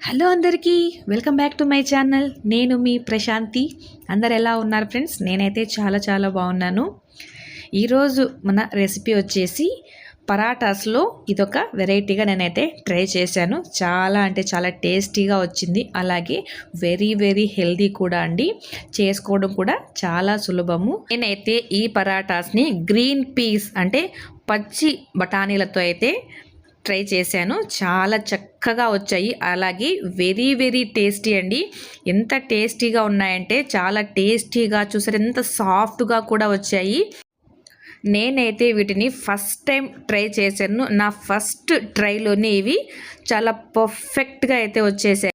Hello అందరికీ welcome back to my channel. నేను మీ ప్రశాంతి. అందరు ఎలా ఉన్నారు ఫ్రెండ్స్? నేనైతే చాలా చాలా బాగున్నాను. ఈరోజు మన రెసిపీ వచ్చేసి పరాటాస్లో ఇదొక వెరైటీగా నేనైతే ట్రై చేశాను. చాలా అంటే చాలా టేస్టీగా వచ్చింది. అలాగే వెరీ వెరీ హెల్దీ కూడా అండి. చేసుకోవడం కూడా చాలా సులభము. నేనైతే ఈ పరాటాస్ని గ్రీన్ పీస్ అంటే పచ్చి బఠానీలతో అయితే ట్రై చేశాను. చాలా చక్కగా వచ్చాయి. అలాగే వెరీ వెరీ టేస్టీ అండి. ఎంత టేస్టీగా ఉన్నాయంటే చాలా టేస్టీగా చూసారు. ఎంత సాఫ్ట్గా కూడా వచ్చాయి. నేనైతే వీటిని ఫస్ట్ టైం ట్రై చేశాను. నా ఫస్ట్ ట్రైలోనే ఇవి. చాలా పర్ఫెక్ట్గా అయితే వచ్చేసాయి.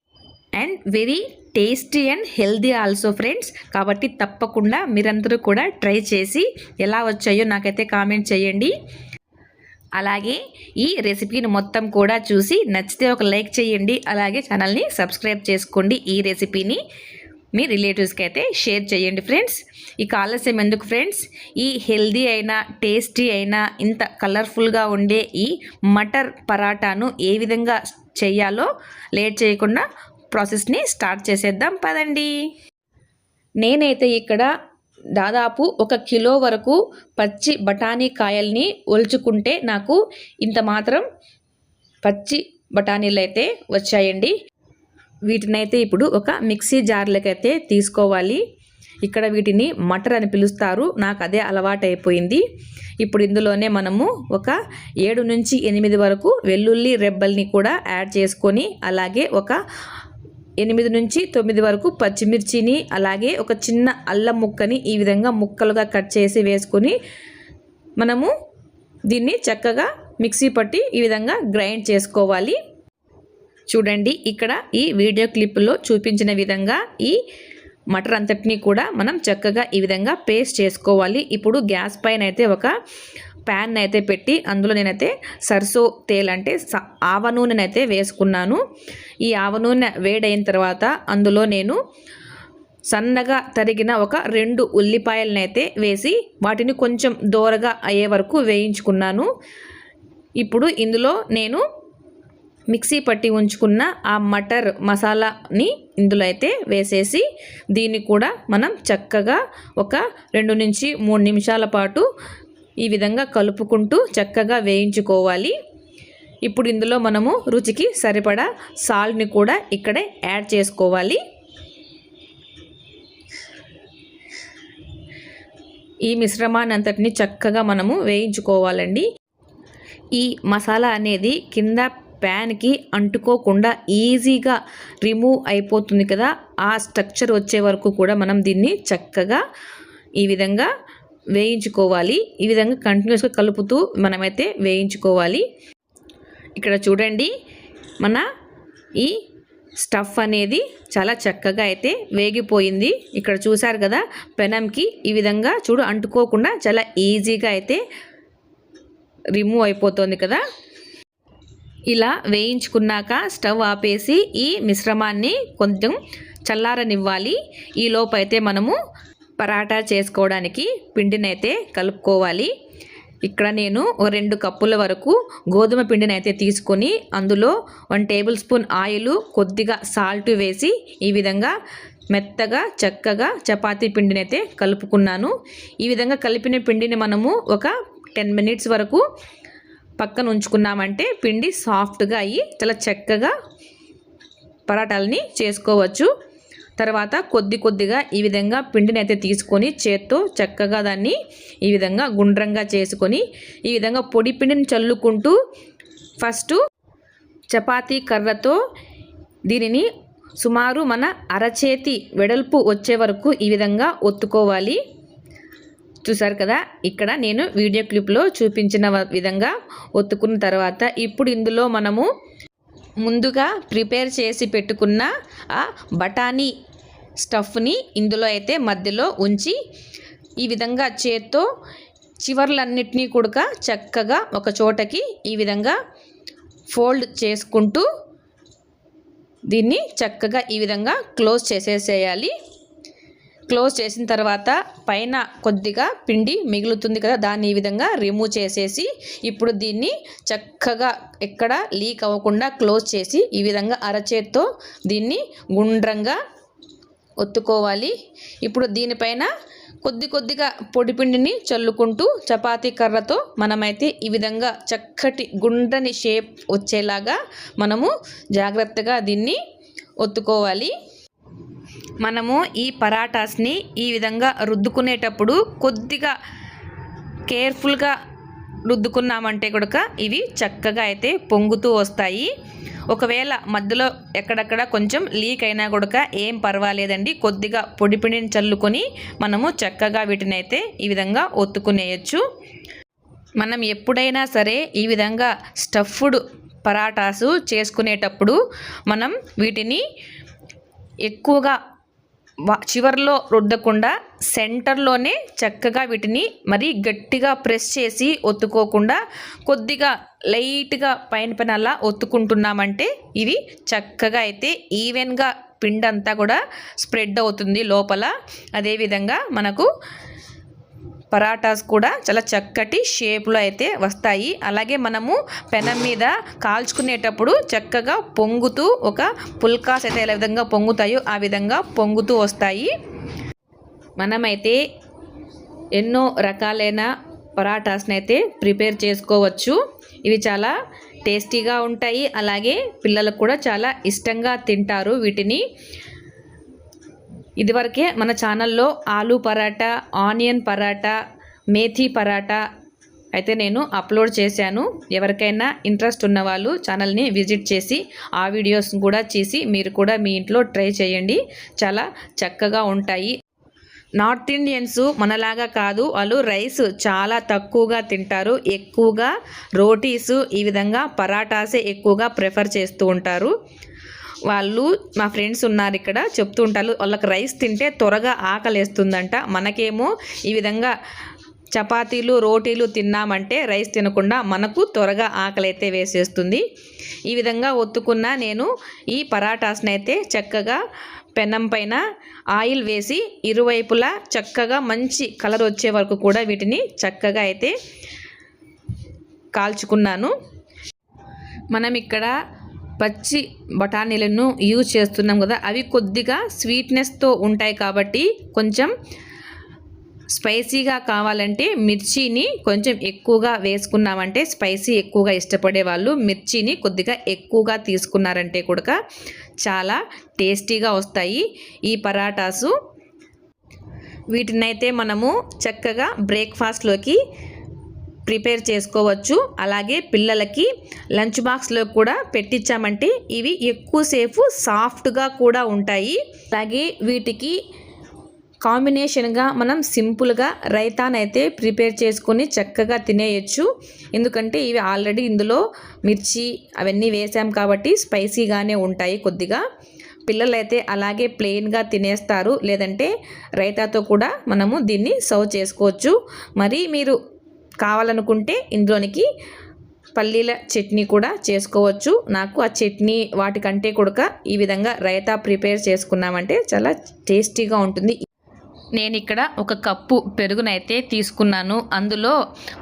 And very tasty and healthy also friends. కాబట్టి తప్పకుండా మీరందరూ కూడా ట్రై చేసి ఎలా వచ్చాయో నాకైతే కామెంట్ చేయండి. అలాగే ఈ రెసిపీని మొత్తం కూడా చూసి నచ్చితే ఒక లైక్ చేయండి అలాగే ఛానల్ని సబ్స్క్రైబ్ చేసుకోండి. ఈ రెసిపీని మీ రిలేటివ్స్కి అయితే షేర్ చేయండి ఫ్రెండ్స్. ఈ ఆలస్యం ఎందుకు ఫ్రెండ్స్? ఈ హెల్దీ అయినా టేస్టీ అయినా ఇంత కలర్ఫుల్గా ఉండే ఈ మటర్ పరాటాను ఏ విధంగా చేయాలో లేట్ చేయకుండా ప్రాసెస్ని స్టార్ట్ చేసేద్దాం. పదండి. నేనైతే ఇక్కడ దాదాపు ఒక కిలో వరకు పచ్చి బఠానీ కాయల్ని ఒలుచుకుంటే నాకు ఇంత మాత్రం పచ్చి బఠానీలు అయితే వచ్చాయండి. వీటినైతే ఇప్పుడు ఒక మిక్సీ జార్లకైతే తీసుకోవాలి. ఇక్కడ వీటిని మటర్ అని పిలుస్తారు. నాకు అదే అలవాటైపోయింది. ఇప్పుడు ఇందులోనే మనము ఒక ఏడు నుంచి ఎనిమిది వరకు వెల్లుల్లి రెబ్బల్ని కూడా యాడ్ చేసుకొని అలాగే ఒక ఎనిమిది నుంచి తొమ్మిది వరకు పచ్చిమిర్చిని అలాగే ఒక చిన్న అల్లం ముక్కని ఈ విధంగా ముక్కలుగా కట్ చేసి వేసుకొని మనము దీన్ని చక్కగా మిక్సీ పట్టి ఈ విధంగా గ్రైండ్ చేసుకోవాలి. చూడండి ఇక్కడ ఈ వీడియో క్లిప్లో చూపించిన విధంగా ఈ మటర్ అంతటినీ కూడా మనం చక్కగా ఈ విధంగా పేస్ట్ చేసుకోవాలి. ఇప్పుడు గ్యాస్ పైన అయితే ఒక ప్యాన్ అయితే పెట్టి అందులో నేనైతే సర్సో తేల్ అంటే ఆవ నూనెనైతే వేసుకున్నాను. ఈ ఆవ నూనె వేడైన తర్వాత అందులో నేను సన్నగా తరిగిన ఒక రెండు ఉల్లిపాయలనైతే వేసి వాటిని కొంచెం దోరగా అయ్యే వరకు వేయించుకున్నాను. ఇప్పుడు ఇందులో నేను మిక్సీ పట్టి ఉంచుకున్న ఆ మటర్ మసాలాని ఇందులో అయితే వేసేసి దీన్ని కూడా మనం చక్కగా ఒక రెండు నుంచి మూడు నిమిషాల పాటు ఈ విధంగా కలుపుకుంటూ చక్కగా వేయించుకోవాలి. ఇప్పుడు ఇందులో మనము రుచికి సరిపడా సాల్ట్ని కూడా ఇక్కడే యాడ్ చేసుకోవాలి. ఈ మిశ్రమాన్ని అంతటిని చక్కగా మనము వేయించుకోవాలండి. ఈ మసాలా అనేది కింద ప్యాన్కి అంటుకోకుండా ఈజీగా రిమూవ్ అయిపోతుంది కదా. ఆ స్ట్రక్చర్ వచ్చే వరకు కూడా మనం దీన్ని చక్కగా ఈ విధంగా వేయించుకోవాలి. ఈ విధంగా కంటిన్యూస్గా కలుపుతూ మనమైతే వేయించుకోవాలి. ఇక్కడ చూడండి మన ఈ స్టఫ్ అనేది చాలా చక్కగా అయితే వేగిపోయింది. ఇక్కడ చూసారు కదా పెనంకి ఈ విధంగా చూడు అంటుకోకుండా చాలా ఈజీగా అయితే రిమూవ్ అయిపోతుంది కదా. ఇలా వేయించుకున్నాక స్టవ్ ఆపేసి ఈ మిశ్రమాన్ని కొంచెం చల్లారనివ్వాలి. ఈ లోపైతే మనము పరాటా చేసుకోవడానికి పిండినైతే కలుపుకోవాలి. ఇక్కడ నేను రెండు కప్పుల వరకు గోధుమ పిండిని అయితే తీసుకొని అందులో వన్ టేబుల్ స్పూన్ ఆయిల్ కొద్దిగా సాల్ట్ వేసి ఈ విధంగా మెత్తగా చక్కగా చపాతీ పిండిని అయితే కలుపుకున్నాను. ఈ విధంగా కలిపిన పిండిని మనము ఒక టెన్ మినిట్స్ వరకు పక్కన ఉంచుకున్నామంటే పిండి సాఫ్ట్గా అయ్యి చాలా చక్కగా పరాటాలని చేసుకోవచ్చు. తర్వాత కొద్ది కొద్దిగా ఈ విధంగా పిండిని అయితే తీసుకొని చేత్తో చక్కగా దాన్ని ఈ విధంగా గుండ్రంగా చేసుకొని ఈ విధంగా పొడి పిండిని చల్లుకుంటూ ఫస్ట్ చపాతీ కర్రతో దీనిని సుమారు మన అరచేతి వెడల్పు వచ్చే వరకు ఈ విధంగా ఒత్తుకోవాలి. చూసారు కదా? ఇక్కడ నేను వీడియో క్లిప్లో చూపించిన విధంగా ఒత్తుకున్న తర్వాత ఇప్పుడు ఇందులో మనము ముందుగా ప్రిపేర్ చేసి పెట్టుకున్న ఆ బఠానీ స్టఫ్ని ఇందులో అయితే మధ్యలో ఉంచి ఈ విధంగా చేత్తో చివర్లన్నిటినీ కూడా చక్కగా ఒక చోటకి ఈ విధంగా ఫోల్డ్ చేసుకుంటూ దీన్ని చక్కగా ఈ విధంగా క్లోజ్ చేసేసేయాలి. క్లోజ్ చేసిన తర్వాత పైన కొద్దిగా పిండి మిగులుతుంది కదా దాన్ని ఈ విధంగా రిమూవ్ చేసేసి ఇప్పుడు దీన్ని చక్కగా ఎక్కడ లీక్ అవ్వకుండా క్లోజ్ చేసి ఈ విధంగా అరచేత్తో దీన్ని గుండ్రంగా ఒత్తుకోవాలి. ఇప్పుడు దీనిపైన కొద్ది కొద్దిగా పొడిపిండిని చల్లుకుంటూ చపాతీ కర్రతో మనమైతే ఈ విధంగా చక్కటి గుండ్రని షేప్ వచ్చేలాగా మనము జాగ్రత్తగా దీన్ని ఒత్తుకోవాలి. మనము ఈ పరాటాస్ని ఈ విధంగా రుద్దుకునేటప్పుడు కొద్దిగా కేర్ఫుల్గా రుద్దుకున్నామంటే కూడా ఇవి చక్కగా అయితే పొంగుతూ వస్తాయి. ఒకవేళ మధ్యలో ఎక్కడెక్కడ కొంచెం లీక్ అయినా కూడా ఏం పర్వాలేదండి. కొద్దిగా పొడి పిండిని చల్లుకొని మనము చక్కగా వీటిని అయితే ఈ విధంగా ఒత్తుకునేయచ్చు. మనం ఎప్పుడైనా సరే ఈ విధంగా స్టఫ్డ్ పరాటాసు చేసుకునేటప్పుడు మనం వీటిని ఎక్కువగా చివరిలో రుద్దకుండా సెంటర్లోనే చక్కగా వీటిని మరి గట్టిగా ప్రెస్ చేసి ఒత్తుకోకుండా కొద్దిగా లైట్గా పైన పైన అలా ఒత్తుకుంటున్నామంటే ఇవి చక్కగా అయితే ఈవెన్గా పిండి అంతా కూడా స్ప్రెడ్ అవుతుంది లోపల. అదేవిధంగా మనకు పరాటాస్ కూడా చాలా చక్కటి షేప్లో అయితే వస్తాయి. అలాగే మనము పెనం మీద కాల్చుకునేటప్పుడు చక్కగా పొంగుతూ ఒక పుల్కాస్ అయితే ఏ విధంగా పొంగుతాయో ఆ విధంగా పొంగుతూ వస్తాయి. మనమైతే ఎన్నో రకాలైన పరాటాస్ని అయితే ప్రిపేర్ చేసుకోవచ్చు. ఇవి చాలా టేస్టీగా ఉంటాయి. అలాగే పిల్లలకు కూడా చాలా ఇష్టంగా తింటారు వీటిని. ఇదివరకే మన ఛానల్లో ఆలూ పరాటా ఆనియన్ పరాటా మేథీ పరాటా అయితే నేను అప్లోడ్ చేశాను. ఎవరికైనా ఇంట్రెస్ట్ ఉన్న వాళ్ళు ఛానల్ని విజిట్ చేసి ఆ వీడియోస్ కూడా చేసి మీరు కూడా మీ ఇంట్లో ట్రై చేయండి. చాలా చక్కగా ఉంటాయి. నార్త్ ఇండియన్స్ మనలాగా కాదు వాళ్ళు రైస్ చాలా తక్కువగా తింటారు. ఎక్కువగా రోటీసు ఈ విధంగా పరాటాసే ఎక్కువగా ప్రిఫర్ చేస్తూ ఉంటారు. వాళ్ళు మా ఫ్రెండ్స్ ఉన్నారు ఇక్కడ చెప్తూ ఉంటారు వాళ్ళకి రైస్ తింటే త్వరగా ఆకలేస్తుందంట. మనకేమో ఈ విధంగా చపాతీలు రోటీలు తిన్నామంటే రైస్ తినకుండా మనకు త్వరగా ఆకలి అయితే వేసేస్తుంది. ఈ విధంగా ఒత్తుకున్న నేను ఈ పరాటాస్ని అయితే చక్కగా పెనం పైన ఆయిల్ వేసి ఇరువైపులా చక్కగా మంచి కలర్ వచ్చే వరకు కూడా వీటిని చక్కగా అయితే కాల్చుకున్నాను. మనం ఇక్కడ పచ్చి బఠానీలను యూజ్ చేస్తున్నాం కదా అవి కొద్దిగా స్వీట్నెస్తో ఉంటాయి కాబట్టి కొంచెం స్పైసీగా కావాలంటే మిర్చిని కొంచెం ఎక్కువగా వేసుకున్నామంటే స్పైసీ ఎక్కువగా ఇష్టపడే వాళ్ళు మిర్చిని కొద్దిగా ఎక్కువగా తీసుకున్నారంటే కూడా చాలా టేస్టీగా వస్తాయి ఈ పరాటాసు. వీటినైతే మనము చక్కగా బ్రేక్ఫాస్ట్లోకి ప్రిపేర్ చేసుకోవచ్చు. అలాగే పిల్లలకి లంచ్ బాక్స్లో కూడా పెట్టించామంటే ఇవి ఎక్కువసేపు సాఫ్ట్గా కూడా ఉంటాయి. అలాగే వీటికి కాంబినేషన్గా మనం సింపుల్గా రైతానైతే ప్రిపేర్ చేసుకొని చక్కగా తినేయచ్చు. ఎందుకంటే ఇవి ఆల్రెడీ ఇందులో మిర్చి అవన్నీ వేసాం కాబట్టి స్పైసీగానే ఉంటాయి కొద్దిగా. పిల్లలైతే అలాగే ప్లెయిన్గా తినేస్తారు. లేదంటే రైతాతో కూడా మనము దీన్ని సర్వ్ చేసుకోవచ్చు. మరి మీరు కావాలనుకుంటే ఇందులోనికి పల్లీల చట్నీ కూడా చేసుకోవచ్చు. నాకు ఆ చట్నీ వాటికంటే కూడా ఈ విధంగా రైతా ప్రిపేర్ చేసుకున్నామంటే చాలా టేస్టీగా ఉంటుంది. నేను ఇక్కడ ఒక కప్పు పెరుగునైతే తీసుకున్నాను. అందులో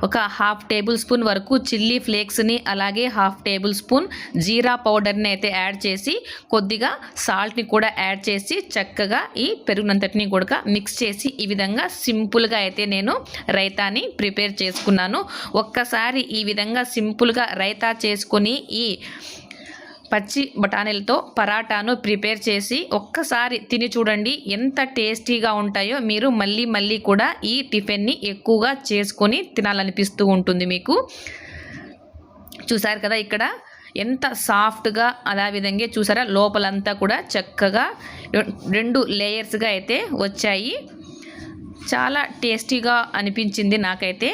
ఒక హాఫ్ టేబుల్ స్పూన్ వరకు చిల్లీ ఫ్లేక్స్ని అలాగే హాఫ్ టేబుల్ స్పూన్ జీరా పౌడర్ని అయితే యాడ్ చేసి కొద్దిగా సాల్ట్ని కూడా యాడ్ చేసి చక్కగా ఈ పెరుగునంతటిని కూడా మిక్స్ చేసి ఈ విధంగా సింపుల్గా అయితే నేను రైతాని ప్రిపేర్ చేసుకున్నాను. ఒక్కసారి ఈ విధంగా సింపుల్గా రైతా చేసుకొని ఈ పచ్చి బఠానీలతో పరాటాను ప్రిపేర్ చేసి ఒక్కసారి తిని చూడండి. ఎంత టేస్టీగా ఉంటాయో మీరు మళ్ళీ మళ్ళీ కూడా ఈ టిఫిన్ని ఎక్కువగా చేసుకొని తినాలనిపిస్తూ ఉంటుంది మీకు. చూసారు కదా ఇక్కడ? ఎంత సాఫ్ట్గా అలా విధంగా చూసారా? లోపలంతా కూడా చక్కగా రెండు లేయర్స్గా అయితే వచ్చాయి. చాలా టేస్టీగా అనిపించింది నాకైతే.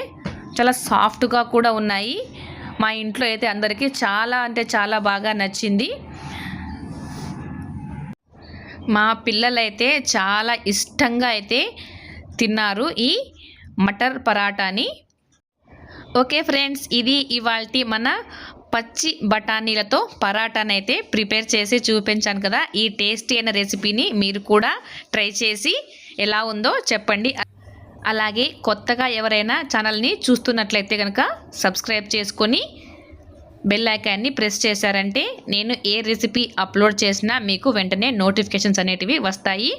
చాలా సాఫ్ట్గా కూడా ఉన్నాయి. మా ఇంట్లో అయితే అందరికీ చాలా అంటే చాలా బాగా నచ్చింది. మా పిల్లలైతే చాలా ఇష్టంగా అయితే తిన్నారు ఈ మటర్ పరాటాని. ఓకే ఫ్రెండ్స్ ఇది ఇవాళ మన పచ్చి బఠానీలతో పరాటానైతే ప్రిపేర్ చేసి చూపించాను కదా. ఈ టేస్టీ అయిన రెసిపీని మీరు కూడా ట్రై చేసి ఎలా ఉందో చెప్పండి. అలాగే కొత్తగా ఎవరైనా ఛానల్ని చూస్తున్నట్లయితే కనుక సబ్స్క్రైబ్ చేసుకొని బెల్ ఐకాన్ని ప్రెస్ చేశారంటే నేను ఏ రెసిపీ అప్లోడ్ చేసినా మీకు వెంటనే నోటిఫికేషన్స్ అనేటివి వస్తాయి.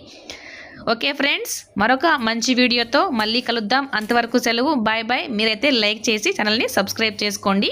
ఓకే ఫ్రెండ్స్ మరొక మంచి వీడియోతో మళ్ళీ కలుద్దాం. అంతవరకు సెలవు. Bye bye. మీరైతే లైక్ చేసి ఛానల్ని సబ్స్క్రైబ్ చేసుకోండి.